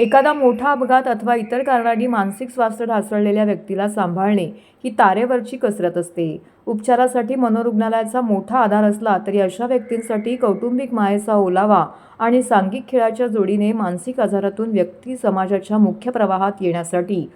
एखादा मोठा अपघात अथवा इतर कारणांनी मानसिक स्वास्थ्य ढासळलेल्या व्यक्तीला सांभाळणे ही तारेवरची कसरत असते. उपचारासाठी मनोरुग्णालयाचा मोठा आधार असला तरी अशा व्यक्तींसाठी कौटुंबिक मायेचा ओलावा आणि सांघिक खेळाच्या जोडीने मानसिक आजारातून व्यक्ती समाजाच्या मुख्य प्रवाहात येण्यासाठी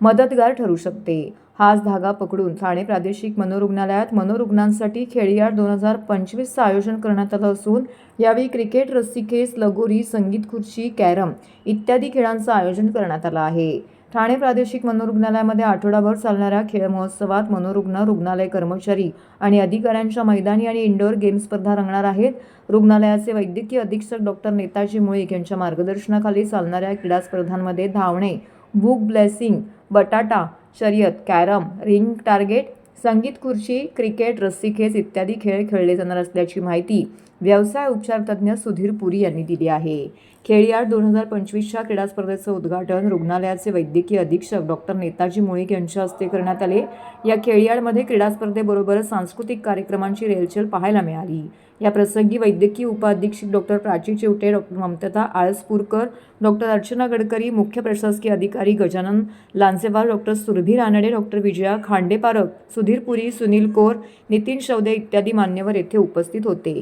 मदतगार ठरू शकते. हाच धागा पकडून ठाणे प्रादेशिक मनोरुग्णालयात मनोरुग्णांसाठी खेळीयाड दोन हजार पंचवीसचं आयोजन करण्यात आलं असून यावेळी क्रिकेट रस्सीखेच लगोरी संगीत खुर्ची कॅरम इत्यादी खेळांचं आयोजन करण्यात आलं आहे. ठाणे प्रादेशिक मनोरुग्णालयामध्ये आठवडाभर चालणाऱ्या खेळ महोत्सवात मनोरुग्ण रुग्णालय कर्मचारी आणि अधिकाऱ्यांच्या मैदानी आणि इंडोअर गेम स्पर्धा रंगणार आहेत. रुग्णालयाचे वैद्यकीय अधीक्षक डॉक्टर नेताजी मुळीक यांच्या मार्गदर्शनाखाली चालणाऱ्या क्रीडा स्पर्धांमध्ये धावणे बुक ब्लेसिंग बटाटा शर्यत कॅरम रिंग टार्गेट संगीत खुर्ची क्रिकेट रस्सीखेच इत्यादी खेळ खेळले जाणार असल्याची माहिती व्यवसाय उपचार तज्ज्ञ सुधीर पुरी यांनी दिली आहे. खेळीयाड दोन हजार पंचवीसच्या क्रीडा स्पर्धेचं उद्घाटन रुग्णालयाचे वैद्यकीय अधीक्षक डॉक्टर नेताजी मुळीक यांच्या हस्ते करण्यात आले. या खेळीयाडमध्ये क्रीडा स्पर्धेबरोबरच सांस्कृतिक कार्यक्रमांची रेलचेल पाहायला मिळाली. या प्रसंगी वैद्यकीय उपअधीक्षक doctor Prachi Chivate doctor Mamta Alaspurkar doctor Archana Gadkari मुख्य प्रशासकीय अधिकारी गजानन लांजेवार डॉक्टर सुरभी रानडे डॉक्टर विजया खांडेपारक सुधीर पुरी सुनील कोर नितीन शौदे इत्यादी मान्यवर येथे उपस्थित होते.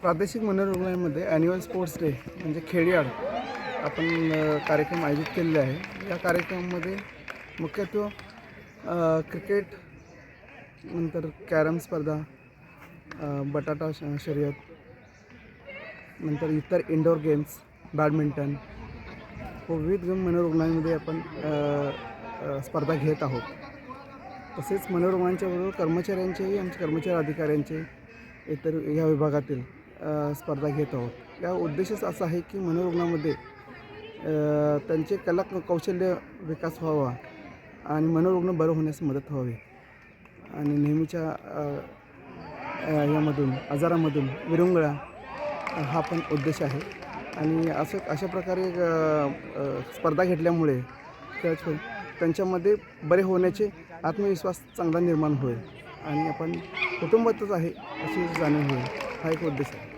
प्रादेशिक मनोरुग्णालयामध्ये ॲन्युअल स्पोर्ट्स डे म्हणजे खेळीयाड आपण कार्यक्रम आयोजित केलेले आहे. या कार्यक्रमामध्ये मुख्यत्वे क्रिकेट नंतर कॅरम स्पर्धा बटाटा श शर्यत नंतर इतर इंडोर गेम्स बॅडमिंटन विविध गेम मनोरुग्णालयामध्ये आपण स्पर्धा घेत आहोत. तसेच मनोरुग्णांच्या बरोबर कर्मचाऱ्यांचेही आमचे कर्मचारी अधिकाऱ्यांचे इतर या विभागातील स्पर्धा घेत आहोत. या उद्देशच असा आहे की मनोरुग्णामध्ये त्यांचे कला कौशल्य विकास व्हावा आणि मनोरुग्ण बरं होण्यास मदत व्हावी. आणि नेहमीच्या यामधून आजारामधून विरंगुळा हा पण उद्देश आहे. आणि असं अशा प्रकारे स्पर्धा घेतल्यामुळे त्याच त्यांच्यामध्ये बरे होण्याचे आत्मविश्वास चांगला निर्माण होईल आणि आपण कुटुंबातच आहे अशी जाणीव होईल. हा एक उद्देश आहे.